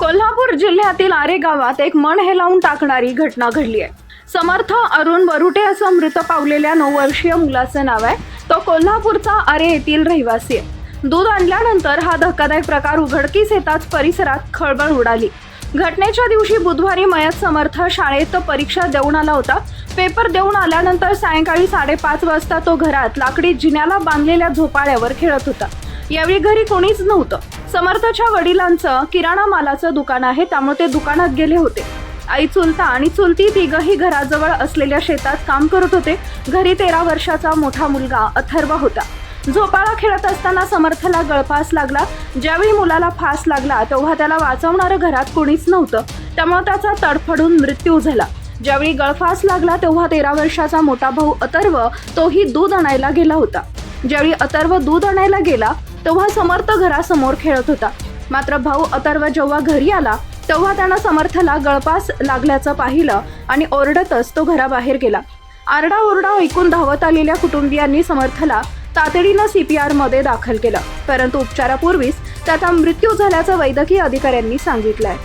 कोल्हापूर जिल्ह्यातील आरे गावात एक मन हेलावून टाकणारी घटना घडली आहे. समर्थ अरुण वरुटे असं मृत पावलेल्या नऊ वर्षीय मुलाचं नाव आहे. तो कोल्हापूरचा आरे येथील रहिवासी आहे. दूध आणल्यानंतर हा धक्कादायक प्रकार उघडकीस येताच परिसरात खळबळ उडाली. घटनेच्या दिवशी बुधवारी मयत समर्थ शाळेत परीक्षा देऊन आला होता. पेपर देऊन आल्यानंतर सायंकाळी साडेपाच वाजता तो घरात लाकडी जिन्याला बांधलेल्या झोपाळ्यावर खेळत होता. यावेळी घरी कोणीच नव्हतं. समर्थच्या वडिलांचं किराणा मालाचं दुकान आहे त्यामुळे ते दुकानात गेले होते. आई चुलता आणि चुलती तिघही घराजवळ असलेल्या शेतात काम करत होते. घरी तेरा वर्षाचा मोठा मुलगा अथर्व होता. झोपाळा खेळत असताना समर्थला गळफास लागला. ज्यावेळी मुलाला फास लागला तेव्हा त्याला वाचवणारं घरात कोणीच नव्हतं. त्यामुळे त्याचा तडफडून मृत्यू झाला. ज्यावेळी गळफास लागला तेव्हा तेरा वर्षाचा मोठा भाऊ अथर्व तोही दूध आणायला गेला होता. ज्यावेळी अथर्व दूध आणायला गेला तेव्हा समर्थ घरासमोर खेळत होता. मात्र भाऊ अथर्व जेव्हा घरी आला तेव्हा त्यानं समर्थला गळपास लागल्याचं पाहिलं आणि ओरडतच तो घराबाहेर गेला. आरडाओरडा ऐकून धावत आलेल्या कुटुंबियांनी समर्थला तातडीनं सीपीआरमध्ये दाखल केलं. परंतु उपचारापूर्वीच त्याचा मृत्यू झाल्याचं वैद्यकीय अधिकाऱ्यांनी सांगितलंय.